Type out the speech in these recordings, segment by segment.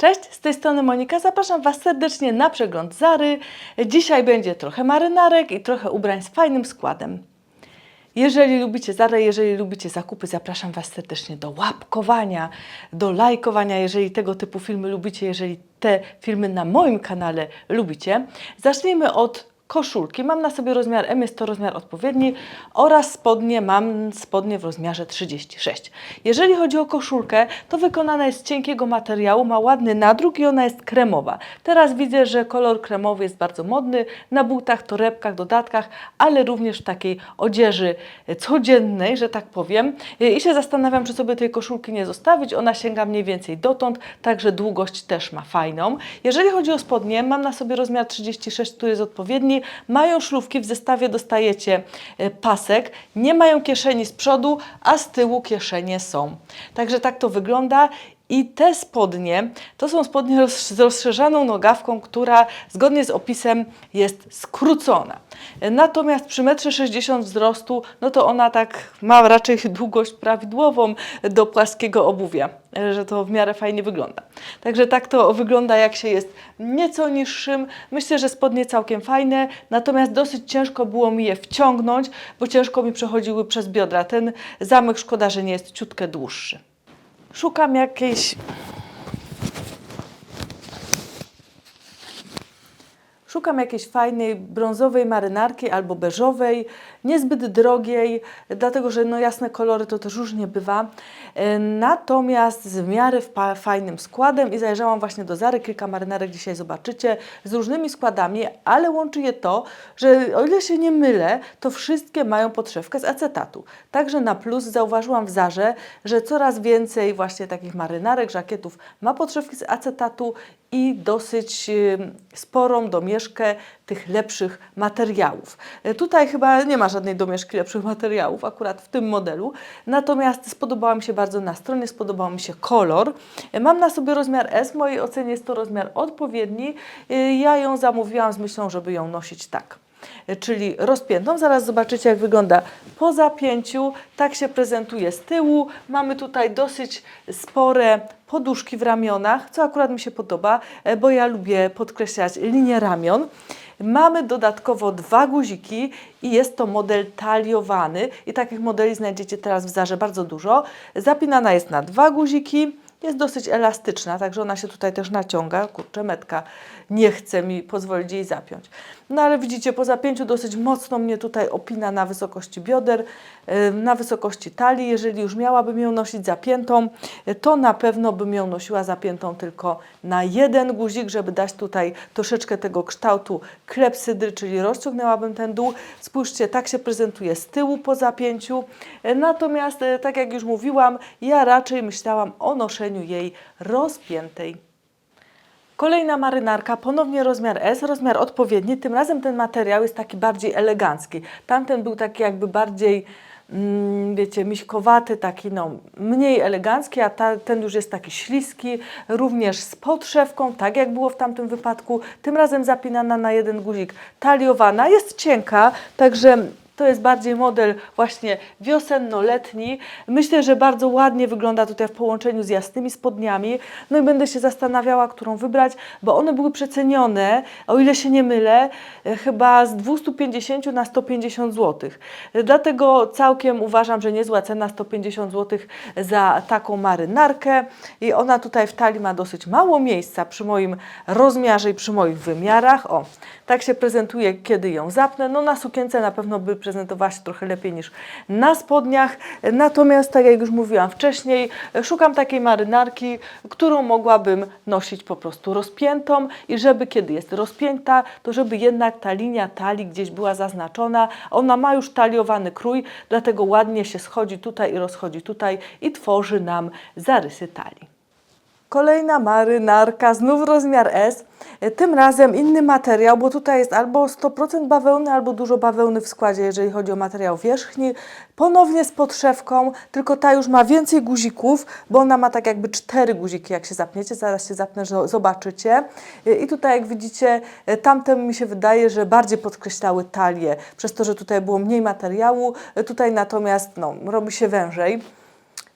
Cześć, z tej strony Monika. Zapraszam Was serdecznie na przegląd Zary. Dzisiaj będzie trochę marynarek i trochę ubrań z fajnym składem. Jeżeli lubicie Zarę, jeżeli lubicie zakupy, zapraszam Was serdecznie do łapkowania, do lajkowania, jeżeli tego typu filmy lubicie, jeżeli te filmy na moim kanale lubicie. Zacznijmy od koszulki. Mam na sobie rozmiar M, jest to rozmiar odpowiedni oraz spodnie mam spodnie w rozmiarze 36. Jeżeli chodzi o koszulkę, to wykonana jest z cienkiego materiału, ma ładny nadruk i ona jest kremowa. Teraz widzę, że kolor kremowy jest bardzo modny na butach, torebkach, dodatkach, ale również w takiej odzieży codziennej, że tak powiem. I się zastanawiam, czy sobie tej koszulki nie zostawić. Ona sięga mniej więcej dotąd, także długość też ma fajną. Jeżeli chodzi o spodnie, mam na sobie rozmiar 36, który jest odpowiedni. Mają szlówki, w zestawie dostajecie e, pasek, nie mają kieszeni z przodu, a z tyłu kieszenie są. Także tak to wygląda. I te spodnie to są spodnie z rozszerzaną nogawką, która zgodnie z opisem jest skrócona. Natomiast przy 1,60 m wzrostu, no to ona tak ma raczej długość prawidłową do płaskiego obuwia, że to w miarę fajnie wygląda. Także tak to wygląda, jak się jest nieco niższym. Myślę, że spodnie całkiem fajne, natomiast dosyć ciężko było mi je wciągnąć, bo ciężko mi przechodziły przez biodra. Ten zamek szkoda, że nie jest ciutkę dłuższy. Szukam jakiejś. Szukam jakiejś fajnej brązowej marynarki albo beżowej, niezbyt drogiej, dlatego że no jasne kolory to też różnie bywa. E, Natomiast z w fajnym składem i zajrzałam właśnie do Zary, kilka marynarek dzisiaj zobaczycie z różnymi składami, ale łączy je to, że o ile się nie mylę, to wszystkie mają podszewkę z acetatu. Także na plus zauważyłam w Zarze, że coraz więcej właśnie takich marynarek, żakietów ma podszewki z acetatu i dosyć em, sporą domieszkę tych lepszych materiałów. E, Tutaj chyba nie ma żadnej domieszki lepszych materiałów, akurat w tym modelu. Natomiast spodobała mi się bardzo na stronie, spodobał mi się kolor. E, Mam na sobie rozmiar S, w mojej ocenie jest to rozmiar odpowiedni. E, Ja ją zamówiłam z myślą, żeby ją nosić tak czyli rozpiętą. Zaraz zobaczycie, jak wygląda po zapięciu. Tak się prezentuje z tyłu. Mamy tutaj dosyć spore poduszki w ramionach, co akurat mi się podoba, bo ja lubię podkreślać linię ramion. Mamy dodatkowo dwa guziki i jest to model taliowany i takich modeli znajdziecie teraz w Zarze bardzo dużo. Zapinana jest na dwa guziki. Jest dosyć elastyczna, także ona się tutaj też naciąga. Kurczę, metka nie chce mi pozwolić jej zapiąć. No ale widzicie, po zapięciu dosyć mocno mnie tutaj opina na wysokości bioder, na wysokości talii. Jeżeli już miałabym ją nosić zapiętą, yy, to na pewno bym ją nosiła zapiętą tylko na jeden guzik, żeby dać tutaj troszeczkę tego kształtu klepsydry, czyli rozciągnęłabym ten dół. Spójrzcie, tak się prezentuje z tyłu po zapięciu. Yy, Natomiast, yy, tak jak już mówiłam, ja raczej myślałam o noszeniu jej rozpiętej. Kolejna marynarka, ponownie rozmiar S, rozmiar odpowiedni. Tym razem ten materiał jest taki bardziej elegancki. Tamten był taki jakby bardziej, mm, wiecie, miśkowaty, taki no, mniej elegancki, a ta, ten już jest taki śliski, również z podszewką, tak jak było w tamtym wypadku. Tym razem zapinana na jeden guzik, taliowana, jest cienka, także to jest bardziej model właśnie wiosenno-letni. Myślę, że bardzo ładnie wygląda tutaj w połączeniu z jasnymi spodniami. No i będę się zastanawiała, którą wybrać, bo one były przecenione, o ile się nie mylę, e, chyba z 250 na 150 zł. Dlatego całkiem uważam, że niezła cena 150 zł za taką marynarkę. I ona tutaj w talii ma dosyć mało miejsca przy moim rozmiarze i przy moich wymiarach. O, tak się prezentuje, kiedy ją zapnę. No na sukience na pewno by prezentowała się trochę lepiej niż na spodniach. Natomiast, tak jak już mówiłam wcześniej, szukam takiej marynarki, którą mogłabym nosić po prostu rozpiętą i żeby kiedy jest rozpięta, to żeby jednak ta linia talii gdzieś była zaznaczona. Ona ma już taliowany krój, dlatego ładnie się schodzi tutaj i rozchodzi tutaj i tworzy nam zarysy talii. Kolejna marynarka, znów rozmiar S. E, Tym razem inny materiał, bo tutaj jest albo 100% bawełny, albo dużo bawełny w składzie, jeżeli chodzi o materiał wierzchni. Ponownie z podszewką, tylko ta już ma więcej guzików, bo ona ma tak jakby cztery guziki, jak się zapniecie. Zaraz się zapnę, zobaczycie. E, I tutaj, jak widzicie, e, tamten mi się wydaje, że bardziej podkreślały talię, przez to, że tutaj było mniej materiału. Tutaj natomiast no, robi się wężej.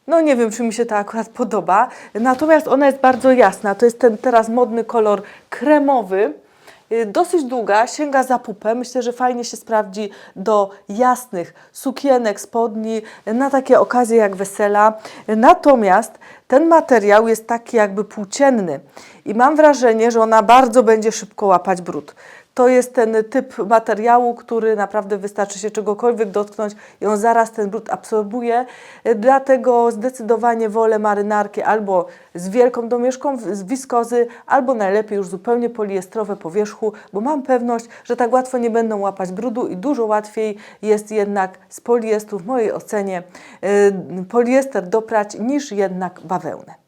No nie wiem, czy mi się to akurat podoba. Natomiast ona jest bardzo jasna. To jest ten teraz modny kolor kremowy. Y, Dosyć długa, sięga za pupę. Myślę, że fajnie się sprawdzi do jasnych sukienek, spodni, na takie okazje jak wesela. Natomiast ten materiał jest taki jakby płócienny i mam wrażenie, że ona bardzo będzie szybko łapać brud. To jest ten typ materiału, który naprawdę wystarczy się czegokolwiek dotknąć i on zaraz ten brud absorbuje. Dlatego zdecydowanie wolę marynarki albo z wielką domieszką z wiskozy, albo najlepiej już zupełnie poliestrowe po wierzchu, bo mam pewność, że tak łatwo nie będą łapać brudu i dużo łatwiej jest jednak z poliestru, w mojej ocenie, e, poliester doprać niż jednak bawełnę.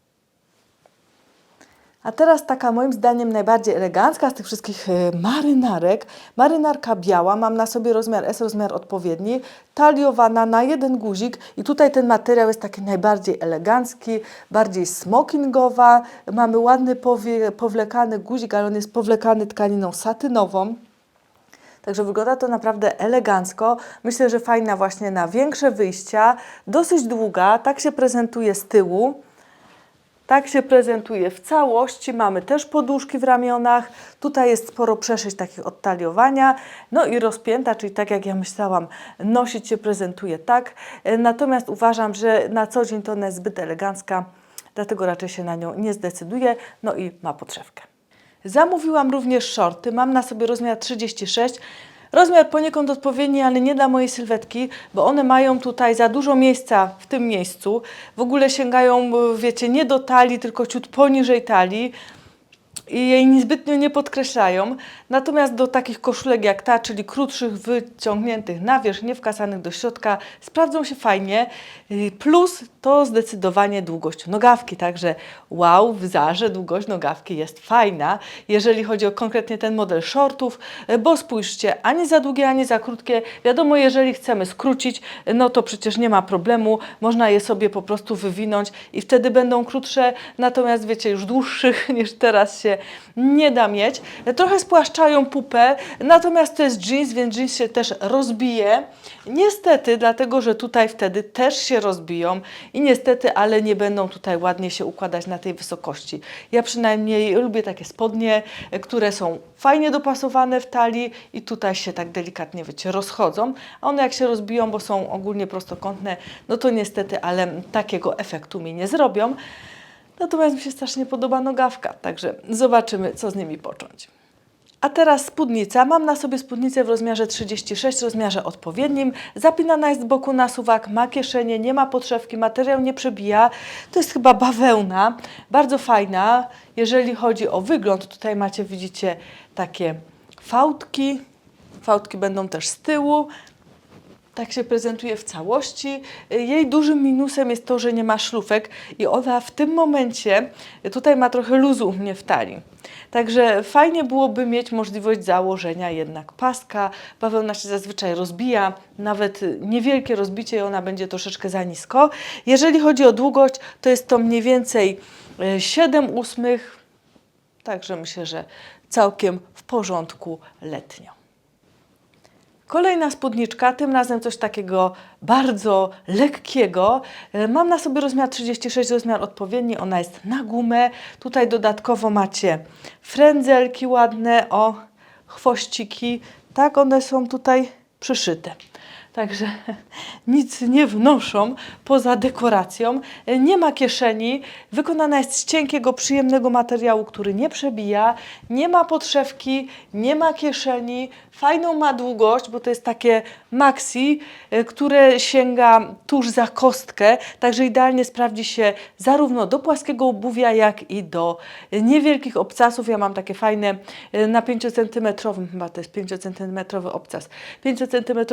A teraz taka moim zdaniem najbardziej elegancka z tych wszystkich e, marynarek. Marynarka biała, mam na sobie rozmiar S, rozmiar odpowiedni, taliowana na jeden guzik i tutaj ten materiał jest taki najbardziej elegancki, bardziej smokingowa. Mamy ładny powie, powlekany guzik, ale on jest powlekany tkaniną satynową. Także wygląda to naprawdę elegancko. Myślę, że fajna właśnie na większe wyjścia. Dosyć długa, tak się prezentuje z tyłu. Tak się prezentuje w całości. Mamy też poduszki w ramionach. Tutaj jest sporo przeszyć takich odtaliowania. No i rozpięta, czyli tak jak ja myślałam, nosić się prezentuje tak. E, Natomiast uważam, że na co dzień to ona jest zbyt elegancka, dlatego raczej się na nią nie zdecyduję. No i ma podszewkę. Zamówiłam również shorty. Mam na sobie rozmiar 36. Rozmiar poniekąd odpowiedni, ale nie dla mojej sylwetki, bo one mają tutaj za dużo miejsca w tym miejscu. W ogóle sięgają, wiecie, nie do talii, tylko ciut poniżej talii i jej niezbytnio nie podkreślają. Natomiast do takich koszulek jak ta, czyli krótszych, wyciągniętych na wierzch, nie wkasanych do środka, sprawdzą się fajnie. Y, Plus to zdecydowanie długość nogawki, także wow, w Zarze długość nogawki jest fajna, jeżeli chodzi o konkretnie ten model shortów, y, bo spójrzcie, ani za długie, ani za krótkie. Wiadomo, jeżeli chcemy skrócić, no to przecież nie ma problemu, można je sobie po prostu wywinąć i wtedy będą krótsze, natomiast wiecie, już dłuższych niż teraz się nie da mieć. Trochę spłaszczają pupę, natomiast to jest jeans, więc jeans się też rozbije. Niestety, dlatego że tutaj wtedy też się rozbiją i niestety, ale nie będą tutaj ładnie się układać na tej wysokości. Ja przynajmniej lubię takie spodnie, które są fajnie dopasowane w talii i tutaj się tak delikatnie, wiecie, rozchodzą. A one jak się rozbiją, bo są ogólnie prostokątne, no to niestety, ale takiego efektu mi nie zrobią. Natomiast mi się strasznie podoba nogawka, także zobaczymy, co z nimi począć. A teraz spódnica. Mam na sobie spódnicę w rozmiarze 36, rozmiarze odpowiednim. Zapinana jest z boku na suwak, ma kieszenie, nie ma podszewki, materiał nie przebija. To jest chyba bawełna, bardzo fajna. Jeżeli chodzi o wygląd, tutaj macie, widzicie, takie fałdki. Fałdki będą też z tyłu. Tak się prezentuje w całości. Jej dużym minusem jest to, że nie ma szlufek i ona w tym momencie tutaj ma trochę luzu u mnie w talii. Także fajnie byłoby mieć możliwość założenia jednak paska. Bawełna się zazwyczaj rozbija, nawet niewielkie rozbicie i ona będzie troszeczkę za nisko. Jeżeli chodzi o długość, to jest to mniej więcej e, 7 ósmych, także myślę, że całkiem w porządku letnio. Kolejna spódniczka, tym razem coś takiego bardzo lekkiego. E, Mam na sobie rozmiar 36, rozmiar odpowiedni, ona jest na gumę. Tutaj dodatkowo macie frędzelki ładne, o chwościki. Tak, one są tutaj przyszyte. Także nic nie wnoszą poza dekoracją. Nie ma kieszeni, wykonana jest z cienkiego, przyjemnego materiału, który nie przebija. Nie ma podszewki, nie ma kieszeni. Fajną ma długość, bo to jest takie maxi, e, które sięga tuż za kostkę. Także idealnie sprawdzi się zarówno do płaskiego obuwia, jak i do niewielkich obcasów. Ja mam takie fajne e, na 5 cm, chyba to jest 5 cm obcas, 5 cm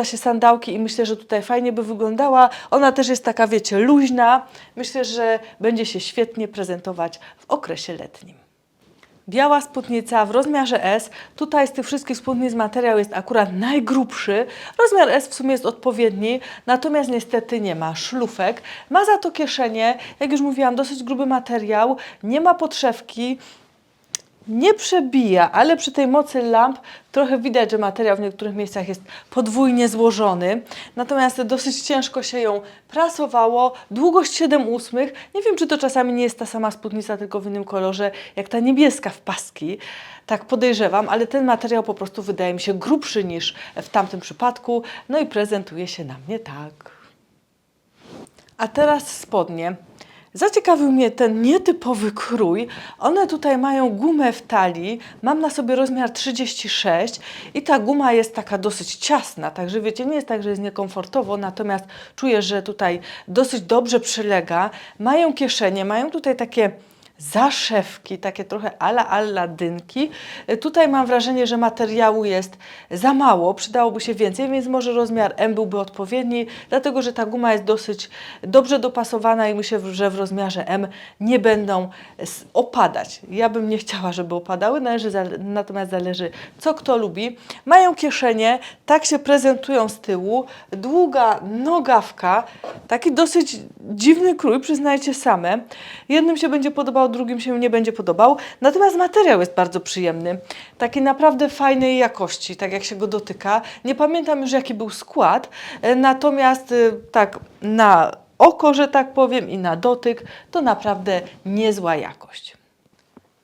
obcasie sandałki i myślę, że tutaj fajnie by wyglądała. Ona też jest taka, wiecie, luźna. Myślę, że będzie się świetnie prezentować w okresie letnim. Biała spódnica w rozmiarze S. Tutaj z tych wszystkich spódnic materiał jest akurat najgrubszy. Rozmiar S w sumie jest odpowiedni, natomiast niestety nie ma szlufek. Ma za to kieszenie, jak już mówiłam, dosyć gruby materiał, nie ma podszewki. Nie przebija, ale przy tej mocy lamp trochę widać, że materiał w niektórych miejscach jest podwójnie złożony. Natomiast dosyć ciężko się ją prasowało. Długość 7 ósmych. Nie wiem, czy to czasami nie jest ta sama spódnica, tylko w innym kolorze, jak ta niebieska w paski. Tak podejrzewam, ale ten materiał po prostu wydaje mi się grubszy niż w tamtym przypadku. No i prezentuje się na mnie tak. A teraz spodnie. Zaciekawił mnie ten nietypowy krój. One tutaj mają gumę w talii. Mam na sobie rozmiar 36 i ta guma jest taka dosyć ciasna, także wiecie, nie jest tak, że jest niekomfortowo, natomiast czuję, że tutaj dosyć dobrze przylega. Mają kieszenie, mają tutaj takie zaszewki, takie trochę ala alladynki. E, Tutaj mam wrażenie, że materiału jest za mało, przydałoby się więcej, więc może rozmiar M byłby odpowiedni, dlatego że ta guma jest dosyć dobrze dopasowana i myślę, że w rozmiarze M nie będą s- opadać. Ja bym nie chciała, żeby opadały, należy, natomiast zależy co kto lubi. Mają kieszenie, tak się prezentują z tyłu, długa nogawka, taki dosyć dziwny krój, przyznajcie same. Jednym się będzie podobał, drugim się nie będzie podobał. Natomiast materiał jest bardzo przyjemny. Taki naprawdę fajnej jakości, tak jak się go dotyka. Nie pamiętam już jaki był skład, e, natomiast e, tak na oko, że tak powiem, i na dotyk, to naprawdę niezła jakość.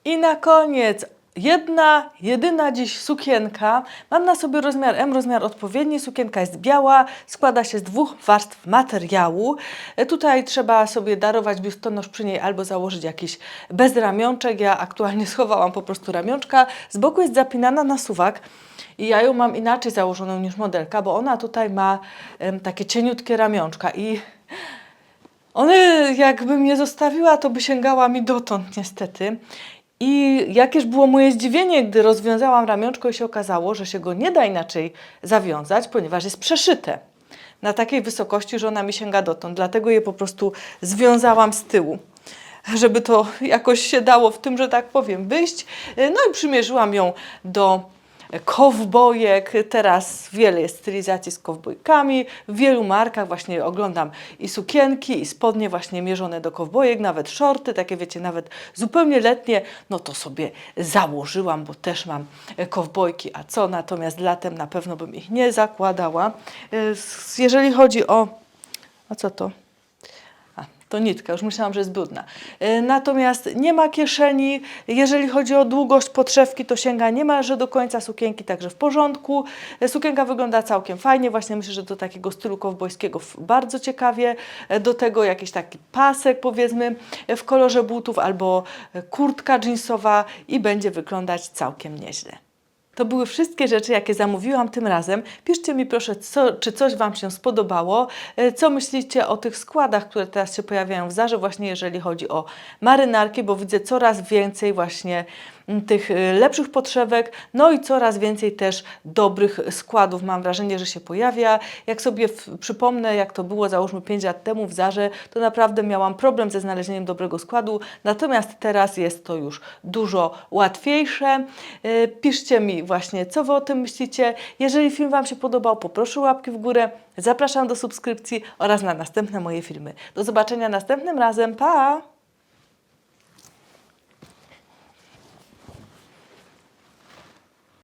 I na koniec jedna, jedyna dziś sukienka. Mam na sobie rozmiar M, rozmiar odpowiedni. Sukienka jest biała, składa się z dwóch warstw materiału. E, Tutaj trzeba sobie darować biustonosz przy niej albo założyć jakiś bez ramionczek. Ja aktualnie schowałam po prostu ramionczka. Z boku jest zapinana na suwak. I ja ją mam inaczej założoną niż modelka, bo ona tutaj ma em, takie cieniutkie ramionczka i one, jakbym je zostawiła, to by sięgała mi dotąd, niestety. I jakież było moje zdziwienie, gdy rozwiązałam ramionczko i się okazało, że się go nie da inaczej zawiązać, ponieważ jest przeszyte na takiej wysokości, że ona mi sięga dotąd. Dlatego je po prostu związałam z tyłu, żeby to jakoś się dało w tym, że tak powiem, wyjść. No i przymierzyłam ją do kowbojek. Teraz wiele jest stylizacji z kowbojkami. W wielu markach właśnie oglądam i sukienki, i spodnie właśnie mierzone do kowbojek, nawet shorty, takie wiecie, nawet zupełnie letnie. No to sobie założyłam, bo też mam e, kowbojki, a co? Natomiast latem na pewno bym ich nie zakładała. E, Jeżeli chodzi o... A co to? To nitka, już myślałam, że jest brudna. E, Natomiast nie ma kieszeni. Jeżeli chodzi o długość podszewki, to sięga niemalże do końca sukienki, także w porządku. E, Sukienka wygląda całkiem fajnie. Właśnie myślę, że do takiego stylu kowbojskiego bardzo ciekawie. E, Do tego jakiś taki pasek, powiedzmy, w kolorze butów albo kurtka jeansowa i będzie wyglądać całkiem nieźle. To były wszystkie rzeczy, jakie zamówiłam tym razem. Piszcie mi proszę, co, czy coś Wam się spodobało. E, Co myślicie o tych składach, które teraz się pojawiają w Zarze, właśnie jeżeli chodzi o marynarki, bo widzę coraz więcej właśnie tych e, lepszych podszewek, no i coraz więcej też dobrych składów. Mam wrażenie, że się pojawia. Jak sobie przypomnę, jak to było załóżmy 5 lat temu w Zarze, to naprawdę miałam problem ze znalezieniem dobrego składu, natomiast teraz jest to już dużo łatwiejsze. E, Piszcie mi właśnie, co Wy o tym myślicie. Jeżeli film Wam się podobał, poproszę łapki w górę. Zapraszam do subskrypcji oraz na następne moje filmy. Do zobaczenia następnym razem. Pa!